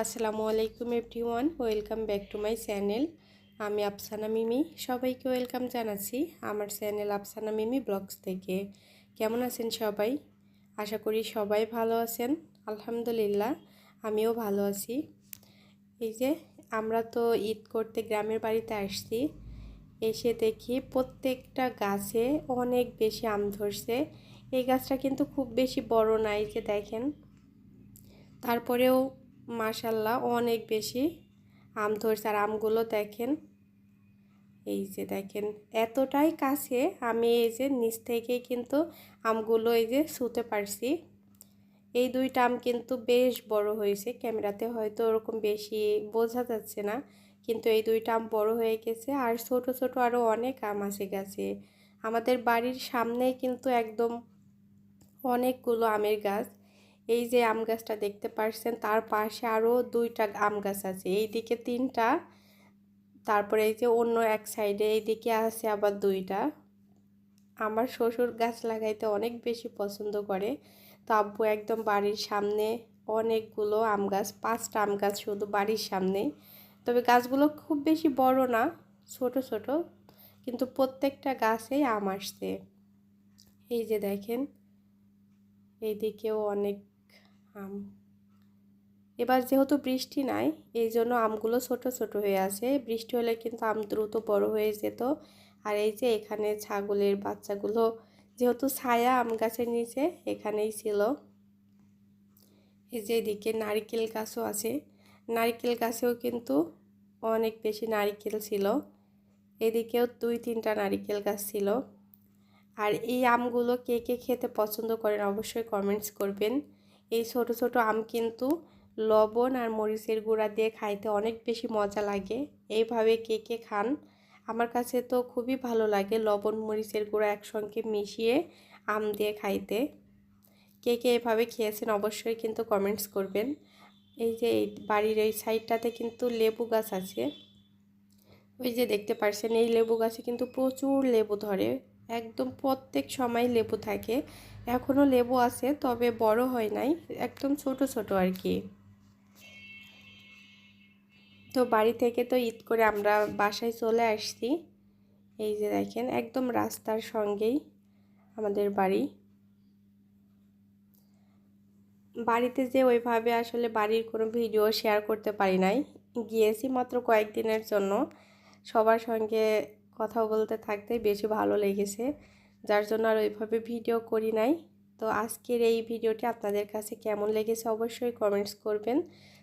আসসালামু আলাইকুম everyone, welcome back to my channel. আমি আফসানা মিমি, সবাইকে ওয়েলকাম জানাচ্ছি আমার চ্যানেল আফসানা মিমি ব্লগস থেকে। কেমন আছেন সবাই? আশা করি সবাই ভালো আছেন, আলহামদুলিল্লাহ, আমিও ভালো আছি। এই যে, আমরা তো ঈদ করতে গ্রামের বাড়িতে আসছি, এসে দেখি প্রত্যেকটা গাছে অনেক বেশি আম ধরছে। এই গাছটা কিন্তু খুব বেশি বড় নাই যে দেখেন। তারপরেও মাশাল্লাহ, অনেক বেশি আম ধরছে। আর আমগুলো দেখেন, এই যে দেখেন, এতটাই কাছে আমি এই যে নিচ থেকেই কিন্তু আমগুলো এই যে শুতে পারছি। এই দুইটা আম কিন্তু বেশ বড় হয়েছে ক্যামেরাতে, হয়তো ওরকম বেশি বোঝা যাচ্ছে না, কিন্তু এই দুইটা আম বড় হয়ে গেছে। আর ছোট ছোট আরও অনেক আম আছে গেছে। আমাদের বাড়ির সামনেই কিন্তু একদম অনেকগুলো আমের গাছ। এই যে আম গাছটা দেখতে পারছেন, তার পাশে আরও দুইটা আম গাছ আছে। এই দিকে তিনটা, তারপরে এই যে অন্য এক সাইডে এই দিকে আছে আবার দুইটা। আমার শ্বশুর গাছ লাগাইতে অনেক বেশি পছন্দ করে। তো আব্বু একদম বাড়ির সামনে অনেকগুলো আম গাছ, পাঁচটা আম গাছ শুধু বাড়ির সামনেই তবে গাছগুলো খুব বেশি বড় না, ছোট ছোট, কিন্তু প্রত্যেকটা গাছেই আম আসছে। এই যে দেখেন, এইদিকেও অনেক আম। এবার যেহেতু বৃষ্টি নাই, এই জন্য আমগুলো ছোট ছোট হয়ে আছে। বৃষ্টি হলে কিন্তু আম দ্রুত বড় হয়ে যেত। আর এই যে এখানে ছাগলের বাচ্চাগুলো, যেহেতু ছায়া আম গাছের নিচে, এখানেই ছিল। এই যে এদিকে নারিকেল গাছও আছে। নারিকেল গাছেও কিন্তু অনেক বেশি নারিকেল ছিল। এদিকেও দুই তিনটা নারিকেল গাছ ছিল। আর এই আমগুলো কে কে খেতে পছন্দ করেন অবশ্যই কমেন্টস করবেন। এই ছোট ছোট আম কিন্তু লবণ আর মরিচের গুঁড়া দিয়ে খাইতে অনেক বেশি মজা লাগে। এইভাবে কে কে খান? আমার কাছে তো খুবই ভালো লাগে লবণ, মরিচের গুঁড়া একসঙ্গে মিশিয়ে আম দিয়ে খাইতে। কে কে এভাবে খেয়েছেন অবশ্যই কিন্তু কমেন্টস করবেন। এই যে এই বাড়ির এই সাইডটাতে কিন্তু লেবু গাছ আছে। ওই যে দেখতে পারছেন, এই লেবু গাছে কিন্তু প্রচুর লেবু ধরে। একদম প্রত্যেক সময় লেবু থাকে। এখনও লেবু আছে, তবে বড় হয় নাই, একদম ছোট ছোট আর কি। তো বাড়ি থেকে তো ঈদ করে আমরা বাসায় চলে আসছি। এই যে দেখেন, একদম রাস্তার সঙ্গেই আমাদের বাড়ি। বাড়িতে যে ওইভাবে আসলে বাড়ির কোনো ভিডিও শেয়ার করতে পারি নাই। গিয়েছি মাত্র কয়েকদিনের জন্য। সবার সঙ্গে কথা বলতে থাকতে বেশি ভালো লেগেছে। যার জন্য আর ওইভাবে ভিডিও করি নাই। তো আজকের এই ভিডিওটি আপনাদের কাছে কেমন লেগেছে অবশ্যই কমেন্টস করবেন।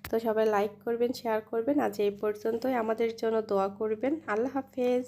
তো সবাই লাইক করবেন শেয়ার করবেন। আজ এই পর্যন্তই। আমাদের জন্য দোয়া করবেন। আল্লাহ হাফেজ।